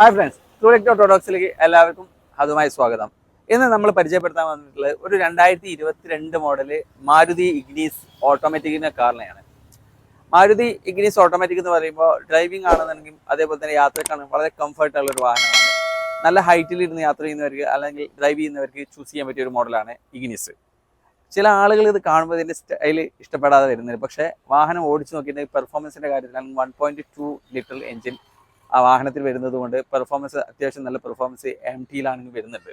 Hi friends ടൂറിക് ഓട്ടോഡോക്സിലേക്ക് എല്ലാവർക്കും അതുമായി സ്വാഗതം. ഇന്ന് നമ്മൾ പരിചയപ്പെടുത്താൻ വന്നിട്ടുള്ളത് ഒരു രണ്ടായിരത്തി ഇരുപത്തിരണ്ട് മോഡൽ മാരുതി ഇഗ്നീസ് ഓട്ടോമാറ്റിക്കിന്റെ കാറിനെയാണ്. മാരുതി ഇഗ്നീസ് ഓട്ടോമാറ്റിക് എന്ന് പറയുമ്പോൾ ഡ്രൈവിംഗ് ആണെന്നുണ്ടെങ്കിൽ അതേപോലെ തന്നെ യാത്രക്കാണെങ്കിൽ വളരെ കംഫർട്ടുള്ള ഒരു വാഹനമാണ്. നല്ല ഹൈറ്റിൽ ഇരുന്ന് യാത്ര ചെയ്യുന്നവർക്ക് അല്ലെങ്കിൽ ഡ്രൈവ് ചെയ്യുന്നവർക്ക് ചൂസ് ചെയ്യാൻ പറ്റിയ ഒരു മോഡലാണ് ഇഗ്നീസ്. ചില ആളുകൾ ഇത് കാണുമ്പോൾ ഇതിന്റെ സ്റ്റൈൽ ഇഷ്ടപ്പെടാതെ വരുന്നത് പക്ഷേ വാഹനം ഓടിച്ചു നോക്കിയിട്ട് പെർഫോമൻസിന്റെ കാര്യത്തിൽ one point two litre engine ആ വാഹനത്തിൽ വരുന്നത് കൊണ്ട് പെർഫോമൻസ് അത്യാവശ്യം നല്ല പെർഫോമൻസ് എം ടിയിലാണെങ്കിൽ വരുന്നുണ്ട്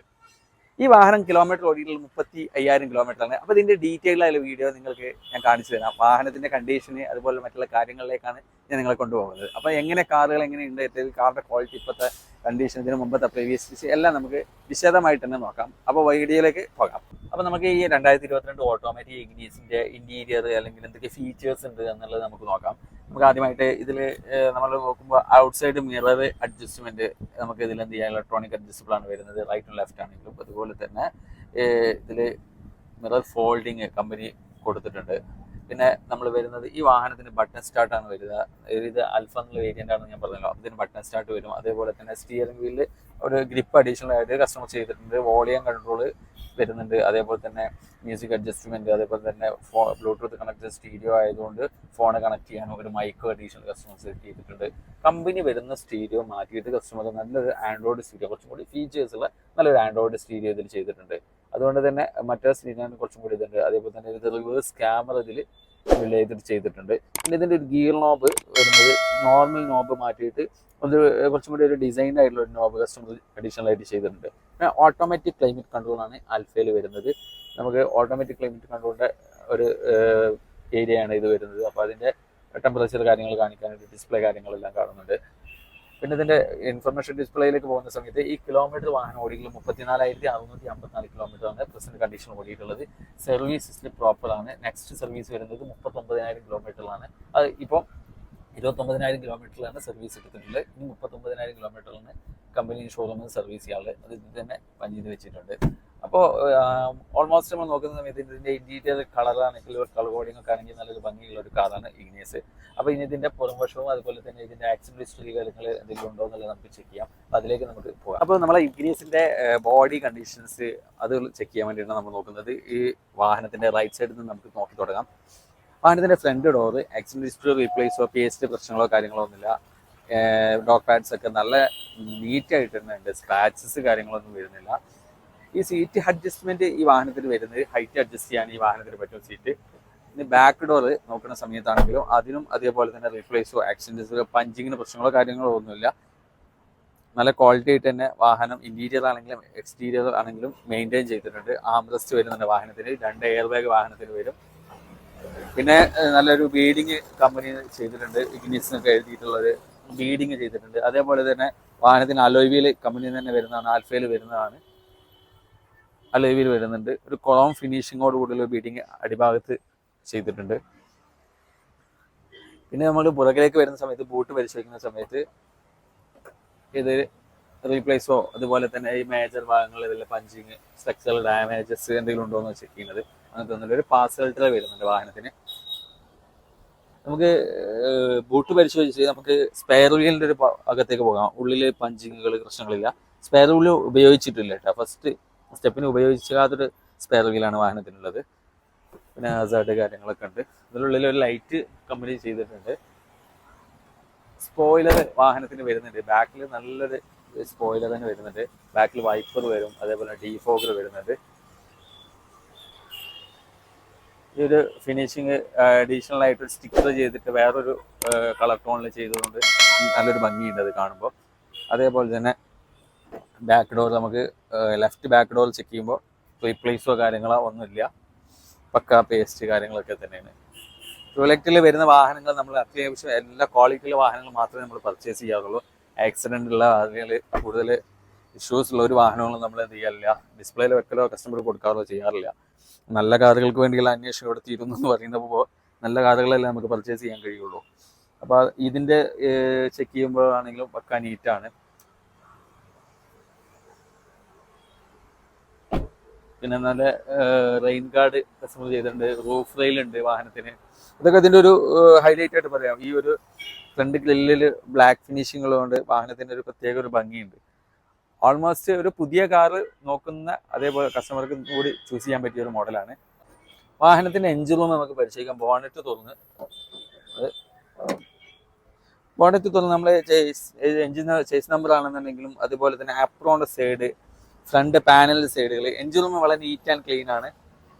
ഈ വാഹനം കിലോമീറ്റർ ഓടിയിട്ടുള്ള മുപ്പത്തി അയ്യായിരം ആണ്. അപ്പോൾ ഇതിന്റെ ഡീറ്റെയിൽ വീഡിയോ നിങ്ങൾക്ക് ഞാൻ കാണിച്ചു തരാം. വാഹനത്തിന്റെ കണ്ടീഷന് അതുപോലെ മറ്റുള്ള കാര്യങ്ങളിലേക്കാണ് ഞാൻ നിങ്ങളെ കൊണ്ടുപോകുന്നത്. അപ്പോൾ എങ്ങനെ കാറുകൾ എങ്ങനെയുണ്ട് ഏറ്റവും കാറിന്റെ ക്വാളിറ്റി ഇപ്പോഴത്തെ കണ്ടീഷൻ ഇതിന് മുമ്പത്തെ പ്രീവിയസ് എല്ലാം നമുക്ക് വിശദമായിട്ട് തന്നെ നോക്കാം. അപ്പോൾ വീഡിയോയിലേക്ക് പോകാം. അപ്പോൾ നമുക്ക് ഈ രണ്ടായിരത്തി ഇരുപത്തിരണ്ട് ഓട്ടോമാറ്റിക് ഇഗ്നീസിന്റെ ഇന്റീരിയർ അല്ലെങ്കിൽ എന്തൊക്കെ ഫീച്ചേഴ്സ് ഉണ്ട് എന്നുള്ളത് നമുക്ക് നോക്കാം. നമുക്ക് ആദ്യമായിട്ട് ഇതിൽ നമ്മൾ നോക്കുമ്പോൾ ഔട്ട് സൈഡ് മിറർ അഡ്ജസ്റ്റ്മെന്റ് നമുക്ക് ഇതിൽ എന്ത് ചെയ്യാം? ഇലക്ട്രോണിക് അഡ്ജസ്റ്റബിൾ ആണ് വരുന്നത്. റൈറ്റ് ആൻഡ് ലെഫ്റ്റ് ആണെങ്കിലും. അതുപോലെ തന്നെ ഇതിൽ മിറർ ഫോൾഡിങ് കമ്പനി കൊടുത്തിട്ടുണ്ട്. പിന്നെ നമ്മൾ വരുന്നത് ഈ വാഹനത്തിന് ബട്ടൺ സ്റ്റാർട്ടാണ് വരുന്നത് ഇത് അൽഫ എന്നുള്ള വേരിയന്റ് ആണെന്ന് ഞാൻ പറഞ്ഞല്ലോ. അതിന് ബട്ടൺ സ്റ്റാർട്ട് വരും. അതേപോലെ തന്നെ സ്റ്റിയറിംഗ് വീലിൽ ഒരു ഗ്രിപ്പ് അഡീഷണൽ ആയിട്ട് കസ്റ്റമർ ചെയ്തിട്ടുണ്ട്. വോളിയം കൺട്രോൾ വരുന്നുണ്ട്. അതേപോലെ തന്നെ മ്യൂസിക് അഡ്ജസ്റ്റ്മെന്റ് അതേപോലെ തന്നെ ഫോ ബ്ലൂടൂത്ത് കണക്ട് സ്റ്റീരിയോ ആയതുകൊണ്ട് ഫോൺ കണക്ട് ചെയ്യാൻ ഒരു മൈക്ക് അഡീഷണൽ കസ്റ്റമർ സെറ്റ് ചെയ്തിട്ടുണ്ട്. കമ്പനി വരുന്ന സ്റ്റീരിയോ മാറ്റിയിട്ട് കസ്റ്റമർ നല്ലൊരു ആൻഡ്രോയിഡ് സ്റ്റീരിയോ കുറച്ചും കൂടി ഫീച്ചേഴ്സ് ഉള്ള നല്ലൊരു ആൻഡ്രോയിഡ് സ്റ്റീരിയോ ഇതിൽ ചെയ്തിട്ടുണ്ട്. അതുകൊണ്ട് തന്നെ മറ്റേ സ്റ്റീരിയോന് കുറച്ചും കൂടി ഇതുണ്ട്. അതേപോലെ തന്നെ റിവേഴ്സ് ക്യാമറ ഇതിൽ ചെയ്തിട്ട് ചെയ്തിട്ടുണ്ട്. പിന്നെ ഇതിന്റെ ഒരു ഗിയർ നോബ് വരുന്നത് നോർമൽ നോബ് മാറ്റിയിട്ട് ഒന്ന് കുറച്ചും കൂടി ഒരു ഡിസൈൻഡ് ആയിട്ടുള്ള ഒരു നോബ് കസ്റ്റമർ അഡീഷണൽ ആയിട്ട് ചെയ്തിട്ടുണ്ട്. പിന്നെ ഓട്ടോമാറ്റിക് ക്ലൈമറ്റ് കൺട്രോൾ ആണ് ആൽഫയിൽ വരുന്നത്. നമുക്ക് ഓട്ടോമാറ്റിക് ക്ലൈമറ്റ് കൺട്രോളിന്റെ ഒരു ഏരിയയാണ് ഇത് വരുന്നത്. അപ്പോൾ അതിന്റെ ടെമ്പറേച്ചർ കാര്യങ്ങൾ കാണിക്കാനായിട്ട് ഡിസ്പ്ലേ കാര്യങ്ങളെല്ലാം കാണുന്നുണ്ട്. പിന്നെ ഇതിന്റെ ഇൻഫർമേഷൻ ഡിസ്പ്ലേയിലേക്ക് പോകുന്ന സമയത്ത് ഈ കിലോമീറ്റർ വാഹനം ഓടിക്കുന്നത് മുപ്പത്തിനാലായിരത്തി അറുന്നൂറ്റി അമ്പത്തിനാല് കിലോമീറ്റർ ആണ് പ്രസന്റ് കണ്ടീഷൻ ഓടിയിട്ടുള്ളത്. സർവീസ് ഹിസ്റ്ററി പ്രോപ്പർ ആണ്. നെക്സ്റ്റ് സർവീസ് വരുന്നത് മുപ്പത്തൊമ്പതിനായിരം കിലോമീറ്ററിലാണ് അത് ഇപ്പോൾ ഇരുപത്തൊമ്പതിനായിരം കിലോമീറ്ററിലാണ് സർവീസ് എടുത്തിട്ടുള്ളത്. ഇനി മുപ്പത്തൊമ്പതിനായിരം കിലോമീറ്ററിലാണ് കമ്പനി ഷോറൂമിൽ സർവീസ് ചെയ്യാറുള്ളത് അത് ഇത് തന്നെ പഞ്ച് വെച്ചിട്ടുണ്ട്. അപ്പോൾ ഓൾമോസ്റ്റ് നമ്മൾ നോക്കുന്ന സമയത്ത് ഇതിന്റെ ഇന്റീരിയർ കളറാണെങ്കിൽ ഒരു കളർ കോഡിംഗ് ഒക്കെ ആണെങ്കിൽ നല്ലൊരു ഭംഗിയുള്ള ഒരു കാറാണ് ഇഗ്നിയസ് അപ്പോൾ ഇനി ഇതിന്റെ പുറംവശവും അതുപോലെ തന്നെ ഇതിന്റെ ആക്സിഡന്റ് ഹിസ്റ്ററി കാര്യങ്ങൾ എന്തെങ്കിലും ഉണ്ടോ എന്നുള്ളത് നമുക്ക് ചെക്ക് ചെയ്യാം. അപ്പോൾ അതിലേക്ക് നമുക്ക് പോകാം. അപ്പോൾ നമ്മളെ ഇഗ്നിയസിന്റെ ബോഡി കണ്ടീഷൻസ് അത് ചെക്ക് ചെയ്യാൻ വേണ്ടിയിട്ടാണ് നമ്മൾ നോക്കുന്നത്. ഈ വാഹനത്തിന്റെ റൈറ്റ് സൈഡിൽ നിന്ന് നമുക്ക് നോക്കി തുടങ്ങാം. വാഹനത്തിന്റെ ഫ്രണ്ട് ഡോറ് ആക്സിഡന്റ് ഹിസ്റ്ററി റീപ്ലേസോ പേസ്റ്റ് പ്രശ്നങ്ങളോ കാര്യങ്ങളോ ഒന്നുമില്ല. ഡോഗ് പാഡ്സ് ഒക്കെ നല്ല നീറ്റായിട്ട് തന്നെ ഉണ്ട്. സ്ക്രാച്ചസ് കാര്യങ്ങളൊന്നും വരുന്നില്ല. ഈ സീറ്റ് അഡ്ജസ്റ്റ്മെന്റ് ഈ വാഹനത്തിൽ വരുന്നത്. ഹൈറ്റ് അഡ്ജസ്റ്റ് ചെയ്യാൻ ഈ വാഹനത്തിൽ പറ്റും സീറ്റ് ഇനി ബാക്ക് ഡോർ നോക്കുന്ന സമയത്താണെങ്കിലും അതിനും അതേപോലെ തന്നെ റീപ്ലേസോ ആക്സിഡൻസ് പഞ്ചിങ്ങിന് പ്രശ്നങ്ങളോ കാര്യങ്ങളോ ഒന്നുമില്ല. നല്ല ക്വാളിറ്റി ആയിട്ട് തന്നെ വാഹനം ഇന്റീരിയർ ആണെങ്കിലും എക്സ്റ്റീരിയർ ആണെങ്കിലും മെയിന്റെയിൻ ചെയ്തിട്ടുണ്ട്. ആംബ്രസ്റ്റ് വരുന്നുണ്ട് വാഹനത്തിന്. രണ്ട് എയർ ബാഗ് വാഹനത്തിന് വരും. പിന്നെ നല്ലൊരു ബീഡിങ് കമ്പനി ചെയ്തിട്ടുണ്ട്. ഇഗ്നിസിനൊക്കെ എഴുതിയിട്ടുള്ളൊരു ബീഡിങ് ചെയ്തിട്ടുണ്ട്. അതേപോലെ തന്നെ വാഹനത്തിന് അലോയ്വിയിൽ കമ്പനിയിൽ തന്നെ വരുന്നതാണ് ആൽഫയിൽ വരുന്നതാണ്. അലോയിവിൽ വരുന്നുണ്ട്. ഒരു കൊളോം ഫിനിഷിങ്ങോട് കൂടിയുള്ള ബീഡിങ് അടിഭാഗത്ത് ചെയ്തിട്ടുണ്ട്. പിന്നെ നമ്മൾ പുറകിലേക്ക് വരുന്ന സമയത്ത് ബൂട്ട് പരിശോധിക്കുന്ന സമയത്ത് ഇത് റീപ്ലേസോ അതുപോലെ തന്നെ ഈ മേജർ ഭാഗങ്ങൾ ഇതിൽ പഞ്ചിങ് സ്ട്രക്ചറൽ ഡാമേജസ് എന്തെങ്കിലും ഉണ്ടോ എന്ന് ചെക്ക് ചെയ്യുന്നത്. അങ്ങനത്തെ ഒന്നുമില്ല. ഒരു പാസ് ഫിൽറ്റർ വരുന്നുണ്ട് വാഹനത്തിന്. നമുക്ക് ബൂട്ട് പരിശോധിച്ച് നമുക്ക് സ്പെയർ വീലിന്റെ ഒരു അകത്തേക്ക് പോകാം. ഉള്ളിൽ പഞ്ചിങ്ങുകൾ പ്രശ്നങ്ങളില്ല. സ്പെയർ വീൽ ഉപയോഗിച്ചിട്ടില്ല കേട്ടോ. ഫസ്റ്റ് സ്റ്റെപ്പിന് ഉപയോഗിക്കാത്തൊരു സ്പെയർ വീലാണ് വാഹനത്തിനുള്ളത്. പിന്നെ ഹസാർഡ് കാര്യങ്ങളൊക്കെ ഉണ്ട്. അതിനുള്ളിൽ ഒരു ലൈറ്റ് കമ്പനി ചെയ്തിട്ടുണ്ട്. സ്പോയിലർ വാഹനത്തിന് വരുന്നുണ്ട്. ബാക്കിൽ നല്ലൊരു സ്പോയിലർ തന്നെ വരുന്നുണ്ട്. ബാക്കിൽ വൈപ്പർ വരും അതേപോലെ ഡീഫോഗർ വരുന്നുണ്ട്. ഈ ഒരു ഫിനിഷിങ് അഡീഷണൽ ആയിട്ട് സ്റ്റിക്കർ ചെയ്തിട്ട് വേറൊരു കളർ ടോണിൽ ചെയ്തതുകൊണ്ട് നല്ലൊരു ഭംഗിയുണ്ട് അത് കാണുമ്പോൾ അതേപോലെ തന്നെ ബാക്ക് ഡോർ നമുക്ക് ലെഫ്റ്റ് ബാക്ക് ഡോർ ചെക്ക് ചെയ്യുമ്പോൾ റീപ്ലേസോ കാര്യങ്ങളോ ഒന്നുമില്ല. പക്ക പേസ്റ്റ് കാര്യങ്ങളൊക്കെ തന്നെയാണ്. പ്രൊലക്റ്റിൽ വരുന്ന വാഹനങ്ങൾ നമ്മൾ അത്യാവശ്യം എല്ലാ ക്വാളിറ്റിയിലെ വാഹനങ്ങൾ മാത്രമേ നമ്മൾ പർച്ചേസ് ചെയ്യാറുള്ളൂ ആക്സിഡന്റ് ഉള്ള അല്ലെങ്കിൽ കൂടുതൽ ഇഷ്യൂസ് ഉള്ള ഒരു വാഹനങ്ങളും നമ്മൾ എന്ത് ചെയ്യാറില്ല. ഡിസ്പ്ലേയിൽ വെക്കലോ കസ്റ്റമർ കൊടുക്കാറോ ചെയ്യാറില്ല. നല്ല കാറുകൾക്ക് വേണ്ടിയുള്ള അന്വേഷണം ഇവിടെ തീരുന്നു എന്ന് പറയുമ്പോൾ നല്ല കാറുകളല്ലേ നമുക്ക് പർച്ചേസ് ചെയ്യാൻ കഴിയുള്ളൂ. അപ്പോൾ ഇതിന്റെ ചെക്ക് ചെയ്യുമ്പോഴാണെങ്കിലും പക്ക നീറ്റാണ് പിന്നെ നല്ല റെയിൻ ഗാർഡ് കസ്റ്റമർ ചെയ്തിട്ടുണ്ട് റൂഫ് റെയിൽ ഉണ്ട് വാഹനത്തിന്. അതൊക്കെ ഇതിന്റെ ഒരു ഹൈലൈറ്റ് ആയിട്ട് പറയാം. ഈ ഒരു ഫ്രണ്ട് ഗ്രില്ലിൽ ബ്ലാക്ക് ഫിനിഷിംഗ് ഉള്ളതുകൊണ്ട് വാഹനത്തിന് ഒരു പ്രത്യേക ഒരു ഭംഗിയുണ്ട്. ഓൾമോസ്റ്റ് ഒരു പുതിയ കാറ് നോക്കുന്ന അതേപോലെ കസ്റ്റമർക്ക് കൂടി ചൂസ് ചെയ്യാൻ പറ്റിയ ഒരു മോഡലാണ് വാഹനത്തിന്റെ എഞ്ചിൻ റൂം നമുക്ക് പരിശോധിക്കാം. ബോണറ്റ് തുറന്ന്. ബോണറ്റ് തുറന്ന് നമ്മൾ എഞ്ചിൻ ചേസ് നമ്പർ ആണെന്നുണ്ടെങ്കിലും അതുപോലെ തന്നെ ആപ്രോണിന്റെ സൈഡ് ഫ്രണ്ട് പാനൽ സൈഡുകൾ എഞ്ചിൻ റൂം വളരെ നീറ്റ് ആൻഡ് ക്ലീൻ ആണ്.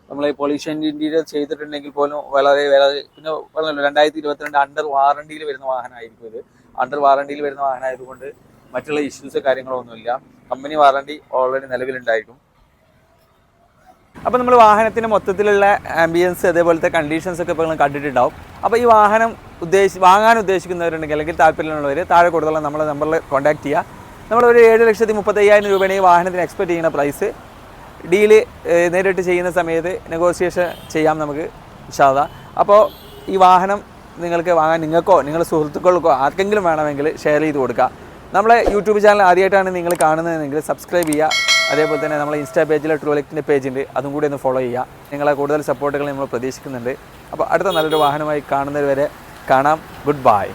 നമ്മൾ ഈ പൊല്യൂഷൻ ഇന്റീരിയർ ചെയ്തിട്ടുണ്ടെങ്കിൽ പോലും വളരെ വളരെ പിന്നെ പറഞ്ഞല്ലോ രണ്ടായിരത്തി ഇരുപത്തിരണ്ട് അണ്ടർ വാറണ്ടിയിൽ വരുന്ന വാഹനമായിരിക്കും ഇത്. അണ്ടർ വാറണ്ടിയിൽ വരുന്ന വാഹനമായതുകൊണ്ട് മറ്റുള്ള ഇഷ്യൂസ് കാര്യങ്ങളൊന്നുമില്ല. കമ്പനി വാറണ്ടി ഓൾറെഡി നിലവിലുണ്ടായിരിക്കും. അപ്പോൾ നമ്മൾ വാഹനത്തിന് മൊത്തത്തിലുള്ള ആംബിയൻസ് അതേപോലത്തെ കണ്ടീഷൻസ് ഒക്കെ ഇപ്പോൾ നിങ്ങൾ കണ്ടിട്ടുണ്ടാവും. അപ്പോൾ ഈ വാഹനം ഉദ്ദേശി വാങ്ങാൻ ഉദ്ദേശിക്കുന്നവരുണ്ടെങ്കിൽ അല്ലെങ്കിൽ താല്പര്യമുള്ളവർ താഴെ കൂടുതലുള്ള നമ്മളെ നമ്പറിൽ കോൺടാക്ട് ചെയ്യുക നമ്മൾ ഒരു ഏഴ് ലക്ഷത്തി മുപ്പത്തയ്യായിരം രൂപയാണ് ഈ വാഹനത്തിന് എക്സ്പെക്ട് ചെയ്യുന്ന പ്രൈസ് ഡീൽ നേരിട്ട് ചെയ്യുന്ന സമയത്ത് നെഗോസിയേഷൻ ചെയ്യാം നമുക്ക് ഇഷാദ അപ്പോൾ ഈ വാഹനം നിങ്ങൾക്ക് വാങ്ങാൻ നിങ്ങൾക്കോ നിങ്ങളുടെ സുഹൃത്തുക്കൾക്കോ ആർക്കെങ്കിലും വേണമെങ്കിൽ ഷെയർ ചെയ്ത് കൊടുക്കുക നമ്മളെ യൂട്യൂബ് ചാനൽ ആദ്യമായിട്ടാണ് നിങ്ങൾ കാണുന്നതെങ്കിൽ സബ്സ്ക്രൈബ് ചെയ്യുക. അതേപോലെ തന്നെ നമ്മളെ ഇൻസ്റ്റാ പേജിലെ ട്രോലക്റ്റിന്റെ പേജ് ഉണ്ട്. അതും കൂടി ഒന്ന് ഫോളോ ചെയ്യുക. നിങ്ങളെ കൂടുതൽ സപ്പോർട്ടുകൾ നമ്മൾ പ്രതീക്ഷിക്കുന്നുണ്ട്. അപ്പോൾ അടുത്ത നല്ലൊരു വാഹനമായി കാണുന്നവരെ കാണാം. Good bye